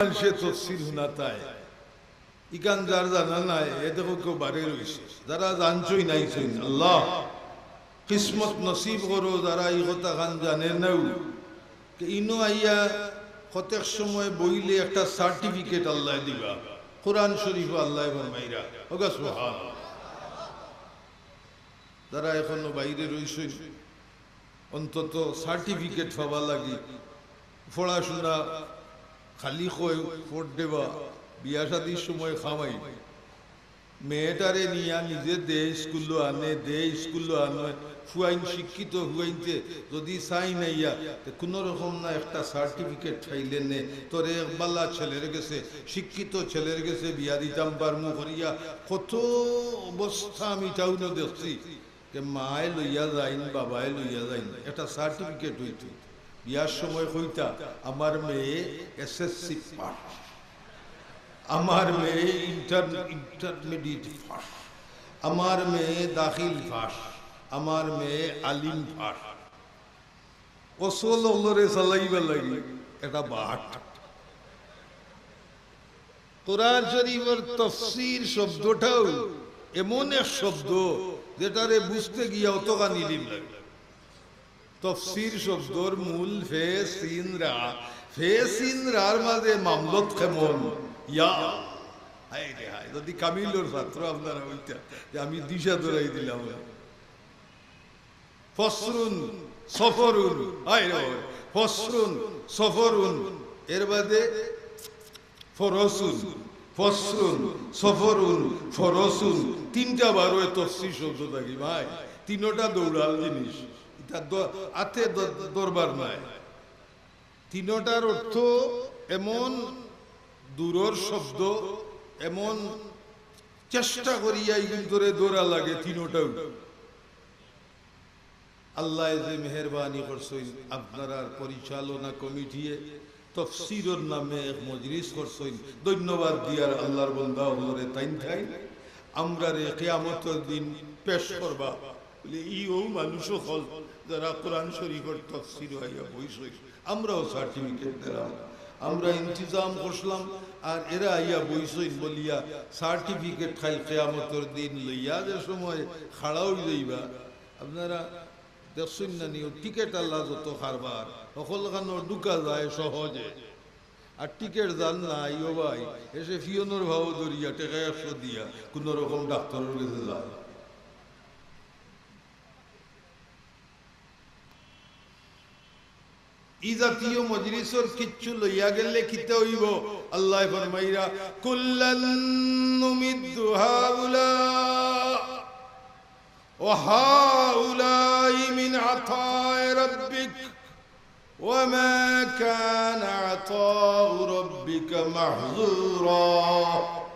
সে তফসির হুনাতায় ইকান যার জানা নাই এ কেউ বারে রয়েছে যারা জানছই নাই আল্লাহ কিসমত নসিব করো যারা এই কথা জানে নাও ইনো আইয়া কতেক সময় বইলে একটা সার্টিফিকেট আল্লাহ দিবা কোরআন শরীফ আল্লাহ ফরমাইরা ওগা সুবহান যারা এখনও বাইরে রয়েছে অন্তত সার্টিফিকেট পাওয়া লাগি পড়াশোনা খালি কই ফোট দেবা, বিয়া শাদির সময় খামাই। মেয়েটারে নিয়া নিজে দে স্কুল আনে, দে স্কুল আনে, ফুয়াইন শিক্ষিত হুয়াইনতে যদি চাই নাইয়া কোন রকম না একটা সার্টিফিকেট খাইলে নে। তোর একবালা ছেলের গেছে শিক্ষিত ছেলের গেছে বিয়া দিতাম পারমু করিয়া, কত অবস্থা আমি টাউনে দেখছি। যে মায় লইয়া যাইন, বাবায় লইয়া যাইন, একটা সার্টিফিকেট হইত। বিয়ার সময় কইতা আমার মেয়ে এসএসসি পাস। আমার মেয়ে ইন্টার ইন্টারমিডিয়েট পাস। আমার মেয়ে দাখিল পাস। আমার মেয়ে আলিম পাস। অসল অলরে চালাইবা লাগি, এটা বাট। কোরআন শরীফের তফসির শব্দটাও এমন এক শব্দ যেটারে বুঝতে গিয়া অতকা নিলিম লাগে। তফসির শব্দর মূল ফে সিন রা ফে সিন রার মাঝে মামলত কেমন? ইয়া। হাই রে ছাত্র আপনারা বলতে আমি দিশা ধরাই দিলাম। ফসরুন, সফরুন ফসরুন, সফরুন। এর বাদে ফরসুন, ফসরুন, সফরুন, ফরসুন। তিনটা বারো তফসির শব্দ থাকি, ভাই। তিনোটা দৌড়াল জিনিস। দ- দরবার তিনোটার অর্থ এমন দূরর শব্দ, এমন চেষ্টা দৌড়া লাগে আল্লাহ যে মেহরবানি করছেন আপনার পরিচালনা কমিটিয়ে তফসিরর নামে এক মজলিস করছেন ধন্যবাদ দিয়ার আল্লাহর বন্ধা হলরে তাইন থাই আমরা রে কেয়ামতের দিন পেশ করবা। বলে ইও মানুষ হল যারা কোরআন শরীফের তফসির হইয়া বইসই আমরাও সার্টিফিকেট দিলাম। আমরা ইন্তজাম করলাম আর এরা আইয়া বইসইন বলিয়া সার্টিফিকেট খাই কেয়ামতের দিন লইয়া যে সময় খাড়াও যাইবা। আপনারা দেখছেন না নিও টিকেট আল্লাহ যত কারবার সকল খানো ঢুকা যায় সহজে। আর টিকেট জান না আইও ভাই, এসে ফিওনোর ভাও ধরিয়া টেকা একশো দিয়া, কোন রকম ডাক্তারের কাছে যায়। ই জাতীয় মজলিসর কিচ্ছু লইয়া গেলে কিতে হইব আল্লাহ ফরমাইরা কুল্লান নুমিদ্দু হাউলা وهؤلاء من عطاء ربك وما كان عطاء ربك محظورا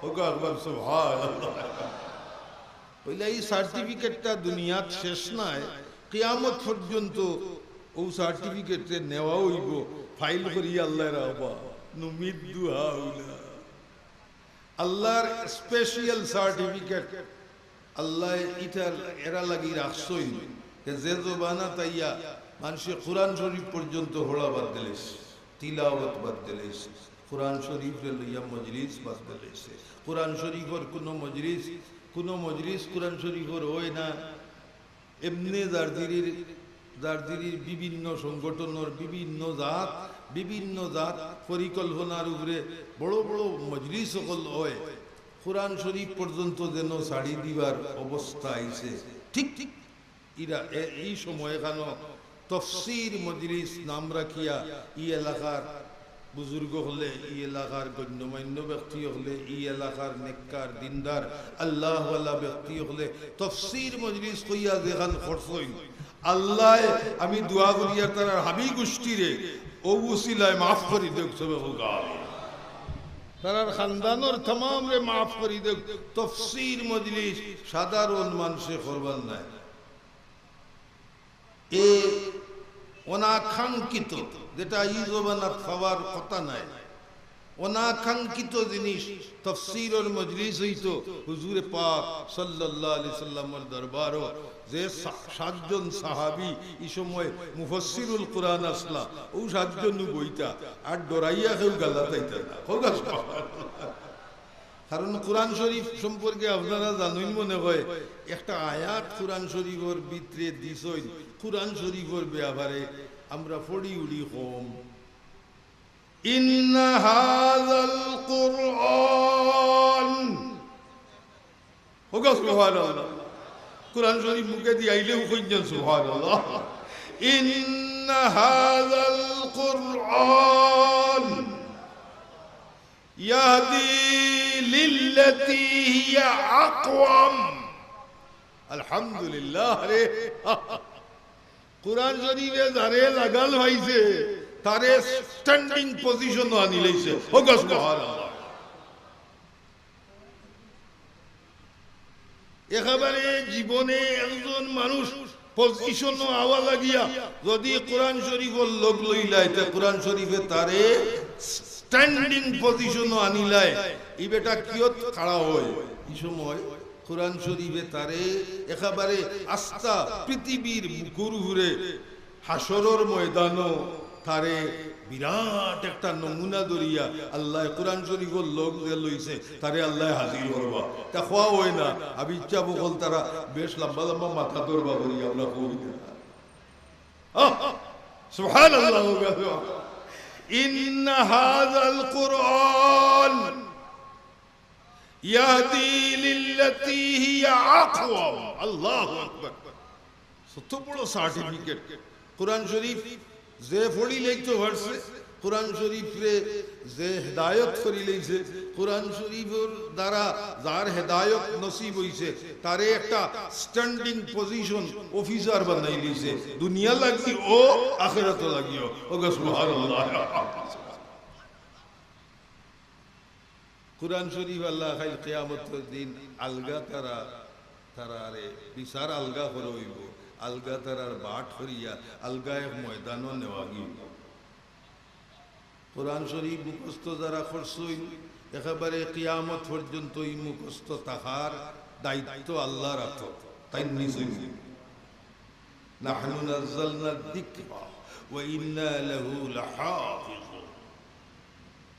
وقال سبحان الله বলে এই সার্টিফিকেটটা দুনিয়াত শেষ নাই কিয়ামত পর্যন্ত ও সার্টিফিকেটে নেওয়া হইব ফাইল করি আল্লাহর আবা। নুমিদ্দু হাউলা আল্লাহর স্পেশাল সার্টিফিকেট আল্লাহ ইটার এরা লাগি রাখছই যে জবানা তাইয়া মানুষে কোরআন শরীফ পর্যন্ত হোড়া বাদ দিলেছে তিলাওয়াত বাদ দিলেছে কোরআন শরীফ লইয়া মজলিস বাদ দিলেছে কোরআন শরীফের কোনো মজলিস কোনো মজলিস কোরআন শরীফের হয় না। এমনি দার্জিলির দার্জিলির বিভিন্ন সংগঠনের বিভিন্ন জাত বিভিন্ন জাত পরিকল্পনার উপরে বড় বড় মজলিস সকল হয়। কোরআন শরীফ পর্যন্ত যেন শাড়ি দিবার অবস্থা আইছে। ঠিক ঠিক। ইরা এই সময় কেন তফসির মজলিস নাম রাখিয়া ই এলাকার বুজুর্গ হলে ই এলাকার গণ্যমান্য ব্যক্তি হলে ই এলাকার নেককার দিনদার, আল্লাহওয়ালা ব্যক্তি হলে তফসির মজলিস কইয়া যেখান খরচই আল্লাহ, আমি দোয়া করিয়া তার হাবি গোষ্ঠীরে ও উসিলায় মাফ করি দেখ সবে তারার খানদানোর তমাম রে মাফ করি দেখ। তফসির মজলিস সাধারণ মানুষে করবার নাই। এ অনাকাঙ্ক্ষিত, যেটা ই জবানাত খাওয়ার কথা নাই। অনাকাঙ্ক্ষিত জিনিস তফসিরর মজলিস হইতো। হুজুরে পাক সাল্লাল্লাহু আলাইহি সাল্লামের দরবারও যে সাতজন সাহাবী এই সময় মুফাসসিরুল কোরআন আসলা, ও সাতজন বইতা আর ডরাইয়া কেউ গালাতাইতা না। হোক কারণ কোরআন শরীফ সম্পর্কে আপনারা জানুন মনে হয়, একটা আয়াত কোরআন শরীফের ভিতরে দিছই কোরআন শরীফের ব্যাপারে আমরা ফড়ি উড়ি হোম إن هذا القرآن هو سبحان الله. قرآن شريف مكدي أيله خجن سبحان الله. إن هذا القرآن يهدي للتي هي أقوم. الحمد لله. قرآن شريف يزهر لغل فايسه তারে স্ট্যান্ডিং পজিশন আনি লইছে। হোক সুবহানাল্লাহ একেবারে জীবনে একজন মানুষ পজিশন আওয়া লাগিয়া যদি কোরআন শরীফের লোক লইলাই তে কোরআন শরীফে তারে স্ট্যান্ডিং পজিশন আনিলাই ই বেটা কিয়ত খাড়া হয়? এই সময় কোরআন শরীফে তারে একেবারে আস্থা পৃথিবীর মুখুর ঘুরে হাসরর ময়দানও তারে বিরাট একটা নমুনা দরিয়া আল্লাহ কোরআন শরীফের লোক যে লইছে তারে আল্লাহ হাজির করবা তা খোয়া হয় না আমি ইচ্ছা বকল তারা বেশ লম্বা লম্বা মাথা দরবা করি আমরা করি সুহান আল্লাহ إن هذا القرآن يهدي للتي هي أقوم الله أكبر সত্য বড় সার্টিফিকেট কোরআন শরীফ যে পড়ি লিখতে পারছে কোরআন শরীফরে যে হেদায়ত করি লইছে, কোরআন শরীফের দ্বারা যার হেদায়ত নসিব হইছে, তারে একটা স্ট্যান্ডিং পজিশন অফিসার বানাই লইছে। দুনিয়া লাগি ও আখেরাত লাগিও ও সুবহানাল্লাহ। কোরআন শরীফ আল্লাহ খাইল কিয়ামতের দিন আলগা তারা, তারারে বিচার আলগা করে হইব। আলগা তারার বাট করিয়া আলগা এক ময়দানও নেওয়া গিয়ে কোরআন শরীফ মুখস্থ যারা করছই একেবারে কিয়ামত পর্যন্ত এই মুখস্থ তাহার দায়িত্ব আল্লাহ রাখো তাই নিজে নাহনু নাযালনা যিকরা ওয়া ইন্না লাহু লাহাফিজুন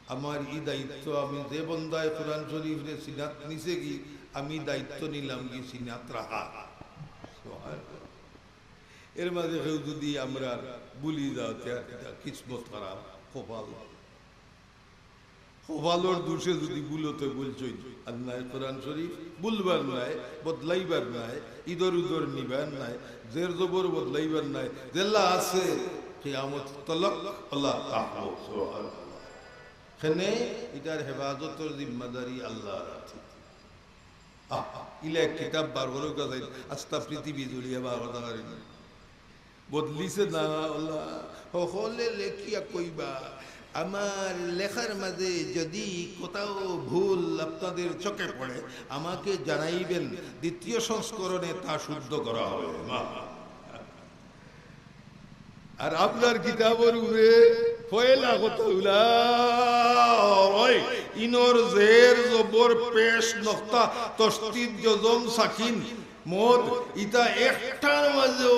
আমার এই দায়িত্ব আমি যে বন্দায় কোরআন শরীফ রে সিনাত নিছে কি আমি দায়িত্ব নিলাম কি সিনাত রাখা এর মাঝে কেউ যদি আমরা বলি যাও কিসমত খারাপ কপাল কপালর দোষে যদি বুলতে বলছই নাই কোরআন শরীফ বুলবার নাই, বদলাইবার নাই, ইদর উদর নিবার নাই, জের জবর বদলাইবার নাই জেল্লা আছে তলক আল্লাহ এখানে এটার হেফাজতের জিম্মাদারি আল্লাহ আছে ইলে কিতাব বার করে আস্তা পৃথিবী জুড়িয়ে বার কথা বদলিছে না সকলে লেখিয়া কইবা? আমার লেখার মাঝে যদি কোথাও ভুল আপনাদের চোখে পড়ে, আমাকে জানাইবেন, দ্বিতীয় সংস্করণে তা শুদ্ধ করা হবে। আর আপনার কিতাবের উপরে, পয়লা কথা উলাই ইনর জের জবর পেশ, নক্তা তস্তিদ জজম সাকিন, মদ, ইতা একটার মাঝেও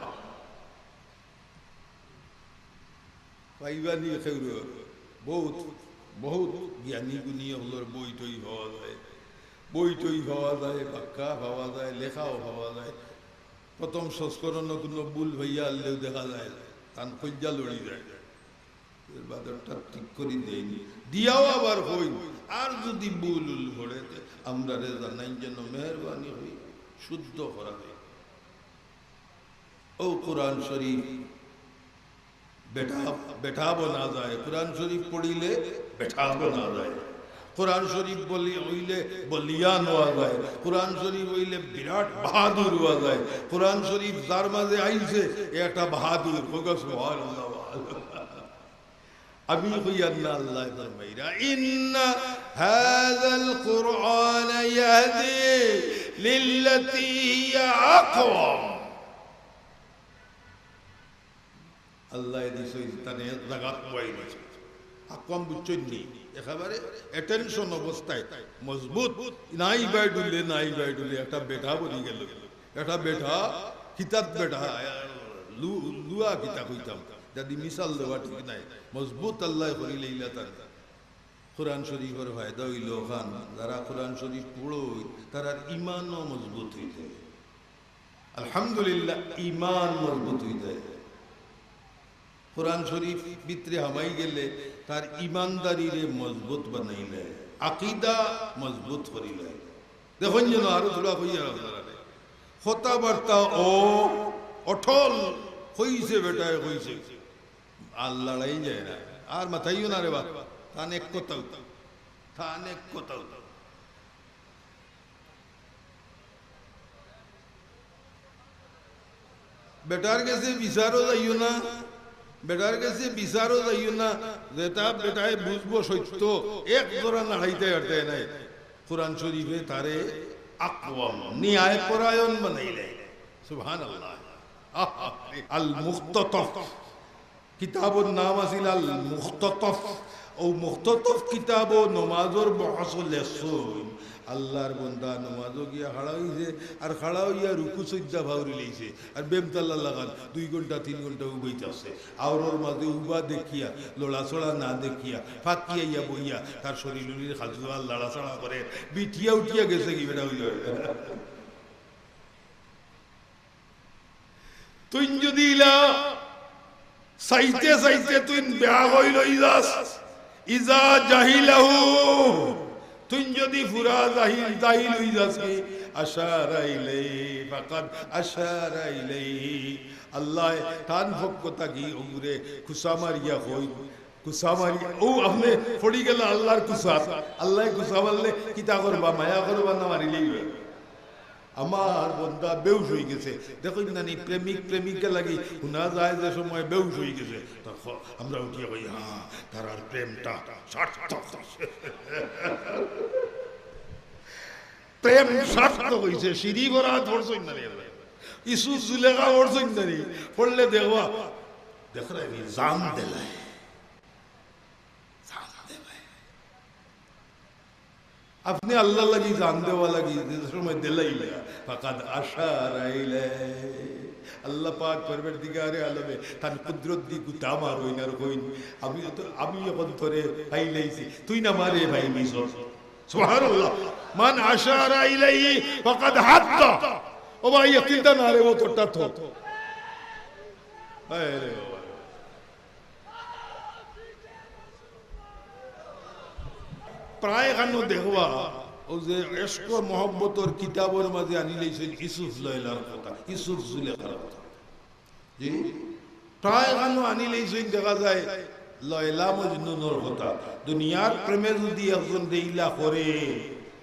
পাইবানি খেউর বহুত বহুত জ্ঞানী গুণী হলোর বই টই পাওয়া যায়। বই টই পাওয়া যায় বাক্কা পাওয়া যায়, লেখাও পাওয়া যায়। প্রথম সংস্করণ কোনো ভুল ভাইয়া আনলেও দেখা যায়, তান খজ্জা লড়ি যায়। বাদরটা ঠিক করে দেয়নি দিয়াও আবার হই আর যদি ভুল উল ভরে আমরা রে জানাই যেন মেহরবানি হই শুদ্ধ করা হয় ও কোরআন শরীফ বেটা বেটা বনা যায় কোরআন শরীফ পড়িলে বেটা বনা যায় কোরআন শরীফ বলি হইলে বলিয়ান হওয়া যায় কোরআন শরীফ হইলে বিরাট বাহাদুর হওয়া যায় কোরআন শরীফ যার মাঝে আইছে এ একটা বাহাদুর হোগা সুবহানাল্লাহ আমি হইয়ার না আল্লাহ ফরমাইরা ইন্না হাযাল কুরআন ইয়াহদি লিল্লাতী হিয়া আকওয়াম আল্লাহ দিছে তানে জাগাত পাই দিছে আকওয়াম বুঝছেন নি? একেবারে অ্যাটেনশন অবস্থায়, মজবুত। নাই বাইডুলে নাই বাইডুলে একটা বেটা বলি গেল। একটা বেটা কিতাব বেটা লুয়া কিতাব হইতাম। যদি মিসাল দেওয়া ঠিক নাই, মজবুত আল্লাহ করিলে ইলা তার। কোরআন শরীফের ফায়দা হইল খান, যারা কোরআন শরীফ পড়ো, তারার ইমানও মজবুত হইতে আলহামদুলিল্লাহ ইমান মজবুত হইতে কোরআন শরীফ ভিতরে হামাই গেলে তার ইমানদারিরে মজবুত বানাইলে আকিদা মজবুত করিলে দেখুন যেন আরও ধরা হইয়া আপনারা কথাবার্তা ও অটল হইছে বেটায় হইছে আর লড়াই যায় না আর মাথাইও না রে বা তান এক কোথাও তান এক কোথাও বেটার কাছে বিচারও যাইও না বেটার কাছে বিচারও যাইও না যেটা বেটায় বুঝব সত্য এক জোড়া নাড়াইতে হাঁটতে নাই। কোরআন শরীফে তারে আকওয়াম ন্যায় পরায়ণ বানাইলে। আহা, আল মুখততফ। কিতাবর নাম আছিল আল মুখততফ। ও মুখততফ কিতাব ও নমাজর বহস লেসুন আল্লাহর বন্দা নমাজও গিয়া খাড়া আর খাড়া হইয়া রুকু সজ্জা ভাউরি লইছে। আর বেমতাল্লা লাগান, দুই ঘণ্টা, তিন ঘণ্টা উবাইতে আছে আওরর মাঝে উবা দেখিয়া লড়াচড়া না দেখিয়া, ফাঁকিয়া ইয়া বইয়া তার শরীর উলির খাজুয়া লড়াচড়া করে, বিঠিয়া উঠিয়া গেছে কি বেটা হইল? তুই যদি ইলা, সাইতে সাইতে তুই বেয়া হই লই যাস ইজা জাহিলাহু, তুই যদি ফুরা জাহিল জাহিল হই যাস আশারা ইলাই ফাকাদ আশারা ইলাই আল্লাহ তান ভক্কতা কি উগরে কুসামারিয়া হই কুসামারিয়া ও আপনি পড়ি গেল আল্লাহর কুসা, আল্লাহ কুসা বললে কিতা করবা, মায়া করবা না মারিলেই। আমার বন্ধা বেউস হয়ে গেছে। দেখুন নানি, প্রেমিক, প্রেমিকা লাগি। শোনা যায় যে সময় বেউস হয়ে গেছে। আমরা উঠিয়ে কই হ্যাঁ তার আর প্রেমটা প্রেম সার্থক হয়েছে সিঁড়ি ভরা ধরছই না ইসু জুলেখা ধরছই না পড়লে দেখবা, দেখ জান দেলায় জান দেলায় আপনি আল্লাহ লাগি জান দেওয়া লাগি, যে সময় দিলাইলে, ফাকাদ আশা রাইলে আল্লাহ পাক করবের দিকে আরে আলমে, তার কুদরত দি গুতা মার হইন। আর হইন আমি তো আমি যখন ধরে পাইলাইছি তুই না মারে ভাই মিস সুবহানাল্লাহ। মান আশারা ইলাইহি, ফাকাদ হাত্তা। ও ভাই ইয়াকিনটা না রে ও তোরটা তো বাবা প্রায় গানো দেখবা ও যে এস্ক মহব্বতর কিতাবের মাঝে আনি লাইছেন ইসুফ লয়লার কথা ইসুফ জুলেখার কথা। জি? প্রায় গানো আনি লাইছেন দেখা যায় লয়লা মজনুনের কথা। দুনিয়ার প্রেমে যদি একজন দেইলা করে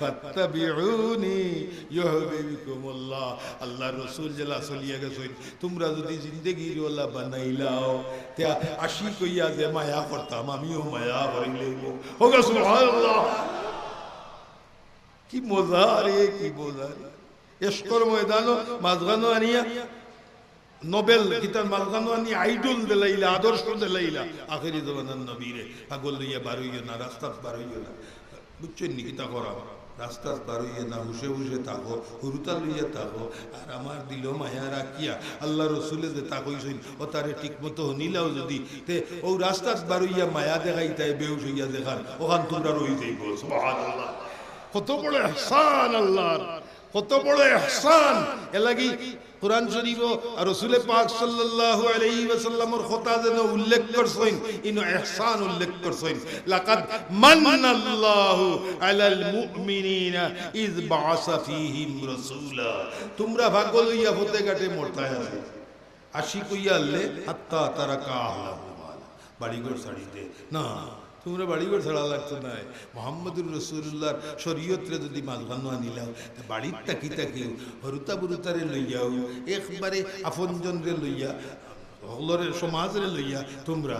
ফাত্তাবিউনি ইউহিব্বুকুমুল্লাহ আল্লাহ কি মজা রে, কি মজা এসকর ময়দানো মাঝগানো আনিয়া, নোবেল কিতাব মালগানো আনি আইডল দিলাইলা, আদর্শ দিলাইলা। আখেরি জমানার নবীরে পাগল লইয়া বারইও না, রাস্তা বারইও না। বুঝছেন নাকি কিতা করা রাস্তা বারইয়ে না হুসে হুসে থাকো থাকো আর আমার দিল মায়া রাখিয়া আল্লাহ রসুলে যে তাকইছেন ও তারে ঠিক মতো নিলাও যদি। তে ও রাস্তা বারইয়া মায়া দেখাই তাই বেউস হইয়া দেখার, ওখান তোমরা রই যাইব কত বড় আল্লাহর। কত বড় এহসান এলাগি কোরআন শরীফ আর রসুলে পাক সাল্লাল্লাহু আলাইহি ওয়াসাল্লামর কথা যেন উল্লেখ করছেন, ইনো এহসান উল্লেখ করছেন। লাকাদ মান্নাল্লাহু আলাল মুমিনিনা ইজ বাআসা ফীহিম রাসূলা। তোমরা ভাগ্য লইয়া ফতে কাটে মরতায় আছে আশি কইয়া আল্লে হাত্তা তারা কাহলা বাড়িঘর ছাড়িতে। না। তোমরা বাড়িঘর ছাড়া লাগতো না। মোহাম্মদুর রসুল্লাহর শরীয়তরে যদি মাঝখানো আনিলাও তা বাড়ির তাকি তাকি হরুতা বুরুতারে লইয়াও একবারে আপনজন রে লইয়া হলরে সমাজরে লইয়া তোমরা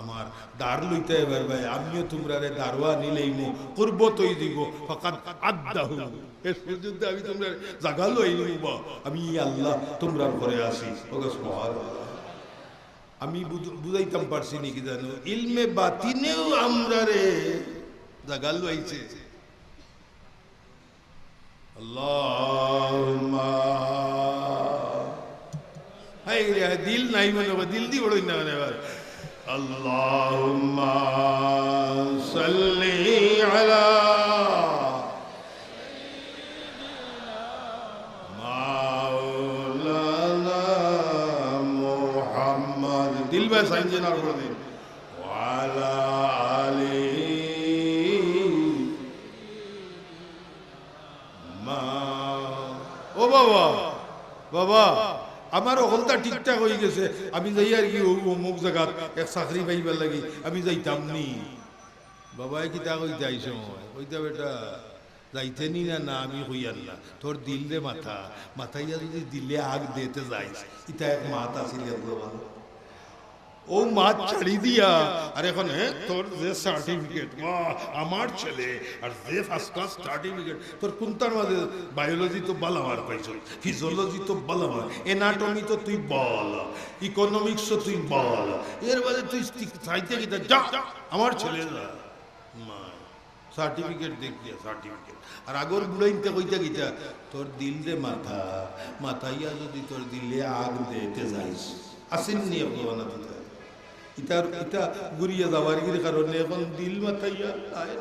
আমার দার লইতে এবার ভাই, আমিও তোমরা রে দারোয়া নিলেই মো করব তৈ দিব, ফকাত আদাহু। এর পর্যন্ত আমি তোমরা জাগা লই নিব আমি আল্লাহ তোমরা ঘরে আসি। সুবহানাল্লাহ। আমি বুঝ- বুঝাইতাম পারছি নাকি জানো? ইলমে বাতিনেও আমরা রে। জাগাল আইছে। আল্লাহুম্মা। দিল নাই মনে হবে, দিল দি বড়ই না মানে আল্লাহুম্মা সাল্লি আলা ভাই সাইনজে না ওয়ালা আলি ও বাবা বাবা আমার ঠিকঠাক হয়ে গেছে। আমি যাই আর কি অমুক জায়গাত এক চাকরি পাইবার লাগি আমি যাইতাম নি। বাবাই কি তা কইতে আইস কইতা বেটা যাইতে নি না না আমি কইয়ার না তোর দিল রে মাথা। মাথাইয়া যদি দিলে আগ দিতে যাইস ইটা এক মাথা ছিল ও মাছ ছাড়ি দিয়া, আর এখন তোর যে সার্টিফিকেট আমার ছেলে আর যে ফার্স্ট ক্লাস সার্টিফিকেট তোর কোনটার মাঝে বায়োলজি তো বালামার পাইছ ফিজিওলজি তো বালামার এনাটমি তো তুই বল ইকোনমিক্স তো তুই বল, এর বাদে তুই চাইতে গিয়ে যা, আমার ছেলে যা সার্টিফিকেট দেখিয়া সার্টিফিকেট আর আগর বুড়াইতে কইতা গিতা তোর দিল দে মাথা, মাথাইয়া যদি তোর দিলে আগ দেতে যাইস। আসেন নি ভগবান ইটা ইটা ঘুরিয়ে যাওয়ার কারণে এখন দিল মাথাইয়া আয়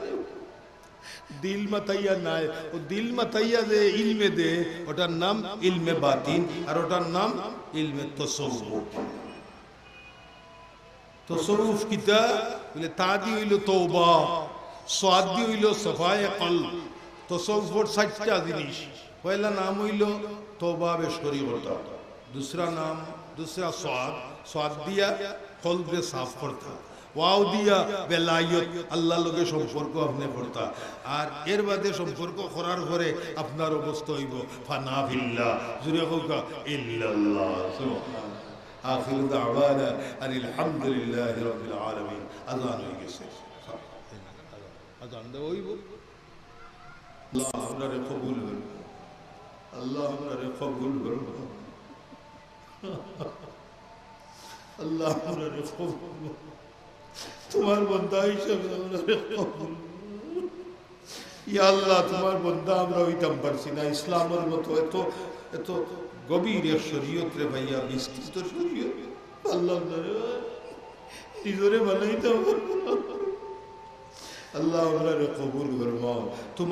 দিল মাথাইয়া নাই। ও দিল মাথাইয়া যে ইলমে দে, ওটার নাম ইলমে বাতিন আর ওটার নাম ইলমে তসৌফ তসৌফ কিতা? বলে, তা দি হইল তৌবা সাদ দি হইল সফায় কল তসৌফর সাতটা জিনিস। পয়লা নাম হইল তৌবা বেশ করি দুসরা নাম, দুসরা সাদ সাদ দিয়া কলবে সাফ করতা। ওয়াও দিয়া বেলায়ত আল্লাহ লোকে সম্পর্ক আপনি করতা। আর এর বাদে সম্পর্ক করার পরে আপনার অবস্থা হইব ফানা ফিল্লাহ জুড়ে হোক ইল্লাল্লাহ সুবহানাল্লাহ। আখির দাওয়ানা আলহামদুলিল্লাহ রাব্বিল আলামিন। আজান হয়ে গেছে। আজান দেওয়া হইব। আল্লাহ আপনারে কবুল করুন। আল্লাহ আপনারে কবুল করুন। আল্লাহ। তোমার বন্ধা হিসাবে। ইয়া আল্লাহ, তোমার বন্ধা আমরা হইতাম পারছি না ইসলামের মতো এত এত গভীর এক শরীয়ত রে ভাইয়া, বিস্তৃত শরীয়ত আল্লাহ আল্লাহ আমরা কবুল করব তোমার